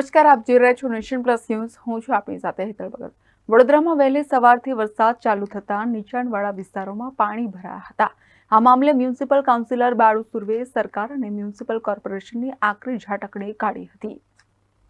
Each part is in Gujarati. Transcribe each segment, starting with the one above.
નમસ્કાર, આપ જોઈ રહ્યા છો નેશન પ્લસ ન્યૂઝ. હું છું આપની સાથે હેતલ ભગત. વડોદરામાં વહેલી સવારથી વરસાદ ચાલુ થતાં નીચાણવાળા વિસ્તારોમાં પાણી ભરાયા હતા. આ મામલે મ્યુનિસિપલ કાઉન્સિલર બાળુ સુર્વે, સરકાર અને મ્યુનિસિપલ કોર્પોરેશનની આકરી ઝાટકણી કાઢી હતી.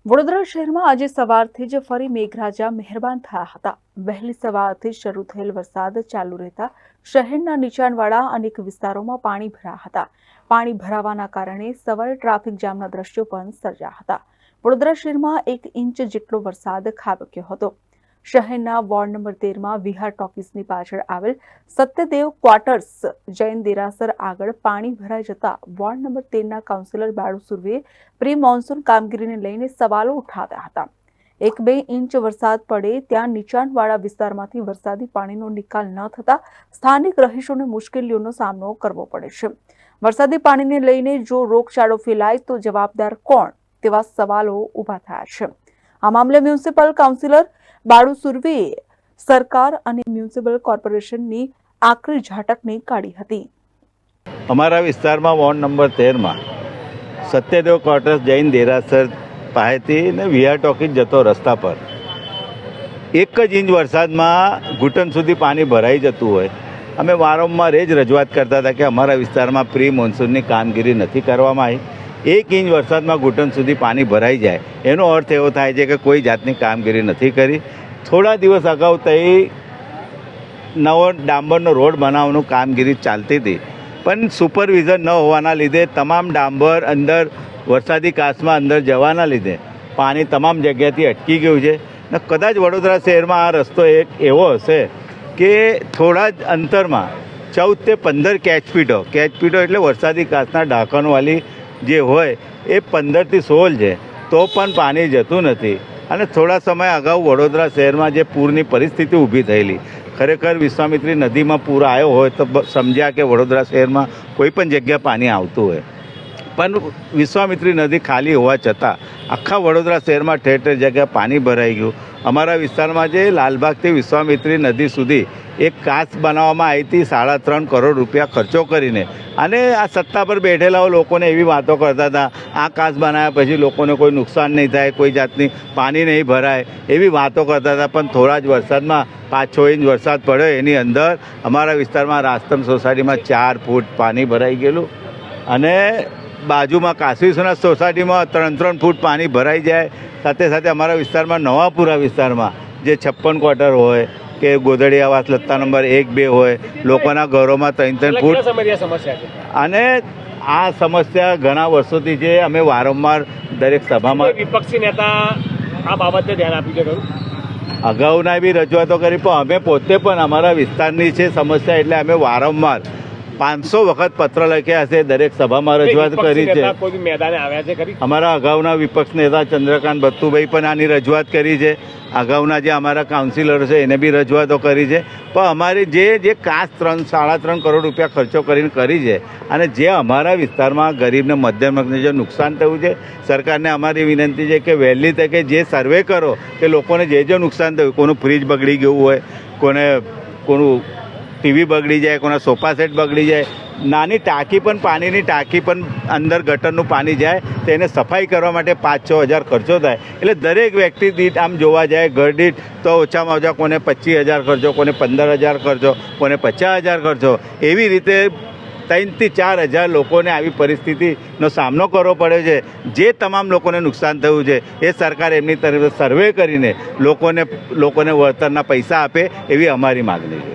વડોદરા શહેરમાં આજે સવારથી જ ફરી મેઘરાજા મહેરબાન થયા હતા. વહેલી સવારથી શરૂ થયેલ વરસાદ ચાલુ રહેતા શહેરના નીચાણવાળા અનેક વિસ્તારોમાં પાણી ભરાયા હતા. પાણી ભરાવાના કારણે સવારે ટ્રાફિક જામના દ્રશ્યો પણ સર્જ્યા હતા. વડોદરા શહેરમાં એક ઇંચ જેટલો વરસાદ ખાબક્યો હતો. શહેરના વોર્ડ નંબર તેરમાં વિહાર ટોકીસની પાછળ આવેલ સત્યદેવ ક્વાર્ટર્સ જૈન દેરાસર આગળ પાણી ભરાઈ જતા ward number તેરના councillor Balu Surve pre monsoon કામગીરીને લઈને સવાલો ઉઠાવ્યા હતા. એક બે ઇંચ વરસાદ પડે ત્યાં નીચાણવાળા વિસ્તારમાંથી વરસાદી પાણીનો નિકાલ ન થતા સ્થાનિક રહીશોને મુશ્કેલીઓનો સામનો કરવો પડે છે. વરસાદી પાણીને લઈને જો રોગચાળો ફેલાય તો જવાબદાર કોણ? તેવા સવાલો ઊભા થયા છે. આ મામલે મ્યુનિસિપલ કાઉન્સિલર બાળુ સુર્વેએ સરકાર અને મ્યુનિસિપલ કોર્પોરેશનની આકરી ઝાટકને કાઢી હતી. અમારા વિસ્તારમાં વોર્ડ નંબર તેરમાં સત્યદેવ ક્વાર્ટર્સ જૈન દેરાસર પાસેથી ને વીઆર ટોકીજ જતો રસ્તા પર એક જ ઇંચ વરસાદમાં ઘૂંટણ સુધી પાણી ભરાઈ જતું હોય. અમે વારંવાર એ જ રજૂઆત કરતા હતા કે અમારા વિસ્તારમાં પ્રી મોન્સૂનની કામગીરી નથી કરવામાં આવી. એક ઇંચ વરસાદમાં ઘૂંટણ સુધી પાણી ભરાઈ જાય. એનો અર્થ એવો થાય છે કે કોઈ જાતની કામગીરી નથી કરી. થોડા દિવસ અગાઉ તઈ નવો ડાંબરનો રોડ બનાવવાનું કામગીરી ચાલતી હતી. પણ સુપરવિઝન ન હોવાના લીધે તમામ ડાંબર અંદર વરસાદી કાચમાં અંદર જવાના લીધે પાણી તમામ જગ્યાથી અટકી ગયું છે. ને કદાચ વડોદરા શહેરમાં આ રસ્તો એક એવો હશે કે થોડા જ અંતરમાં ચૌદ તે પંદર કેચપીટો કેચપીટો એટલે વરસાદી કાચના ઢાંકણવાળી જે હોય એ પંદરથી સોળ છે. તો પણ પાણી જતું નથી. અને થોડા સમય અગાઉ વડોદરા શહેરમાં જે પૂરની પરિસ્થિતિ ઊભી થયેલી, ખરેખર વિશ્વામિત્રી નદીમાં પૂર આવ્યો હોય તો સમજ્યા કે વડોદરા શહેરમાં કોઈ પણ જગ્યા પાણી આવતું હોય. પણ વિશ્વામિત્રી નદી ખાલી હોવા છતાં આખા વડોદરા શહેરમાં ઠેર ઠેર જગ્યાએ પાણી ભરાઈ ગયું. અમારા વિસ્તારમાં જે લાલબાગથી વિશ્વામિત્રી નદી સુધી એક કાચ બનાવવામાં આવી હતી, સાડા ત્રણ કરોડ રૂપિયા ખર્ચો કરીને. અને આ સત્તા પર બેઠેલાઓ લોકોને એવી વાતો કરતા હતા, આ કાચ બનાવ્યા પછી લોકોને કોઈ નુકસાન નહીં થાય, કોઈ જાતની પાણી નહીં ભરાય, એવી વાતો કરતા હતા. પણ થોડા જ વરસાદમાં પાંચ છ ઇંચ વરસાદ પડ્યો. એની અંદર અમારા વિસ્તારમાં રાસ્તમ સોસાયટીમાં ચાર ફૂટ પાણી ભરાઈ ગયેલું. અને બાજુમાં કાશીસોના સોસાયટીમાં ત્રણ ત્રણ ફૂટ પાણી ભરાઈ જાય. સાથે સાથે અમારા વિસ્તારમાં નવાપુરા વિસ્તારમાં જે છપ્પન ક્વાર્ટર હોય કે ગોધડીયા વાસ લત્તા નંબર એક બે હોય લોકોના ઘરોમાં ત્રણ ત્રણ ફૂટ સમસ્યા અને આ સમસ્યા ઘણા વર્ષોથી છે. અમે વારંવાર દરેક સભામાં વિપક્ષી નેતા આ બાબતે ધ્યાન આપી ખરું? અગાઉના બી રજૂઆતો કરી પણ અમે પોતે પણ અમારા વિસ્તારની છે સમસ્યા એટલે અમે વારંવાર પાંચસો વખત પત્ર લખ્યા હશે દરેક સભામાં રજૂઆત કરી છે. નેતા કોઈ બી મેદાને આવ્યા છે ખરી? અમારા અગાઉના વિપક્ષ નેતા ચંદ્રકાંત બત્તુભાઈ પણ આની રજૂઆત કરી છે. અગાઉના જે અમારા કાઉન્સિલરો છે એને બી રજૂઆતો કરી છે. પણ અમારી જે જે કાચ ત્રણ સાડા ત્રણ કરોડ રૂપિયા ખર્ચો કરીને કરી છે અને જે અમારા વિસ્તારમાં ગરીબને મધ્યમ વર્ગને જે નુકસાન થયું છે સરકારને અમારી વિનંતી છે કે વહેલી તકે જે સર્વે કરો કે લોકોને જે જે નુકસાન થયું કોનું ફ્રીજ બગડી ગયું હોય કોને કોનું ટીવી બગડી જાય કોના સોફા સેટ બગડી જાય, નાની ટાંકી પણ, પાણીની ટાંકી પણ અંદર ગટરનું પાણી જાય તેને સફાઈ કરવા માટે પાંચ છ હજાર ખર્ચો થાય. એટલે દરેક વ્યક્તિ દીઠ આમ જોવા જાય, ઘર દીઠ તો ઓછામાં ઓછા કોને પચીસ હજાર ખર્ચો, કોને પંદર હજાર ખર્ચો, કોને પચાસ હજાર ખર્ચો. એવી રીતે ત્રણથી ચાર હજાર લોકોને આવી પરિસ્થિતિનો સામનો કરવો પડે છે. જે તમામ લોકોને નુકસાન થયું છે, એ સરકાર એમની તરફ સર્વે કરીને લોકોને લોકોને વળતરના પૈસા આપે એવી અમારી માગણી છે.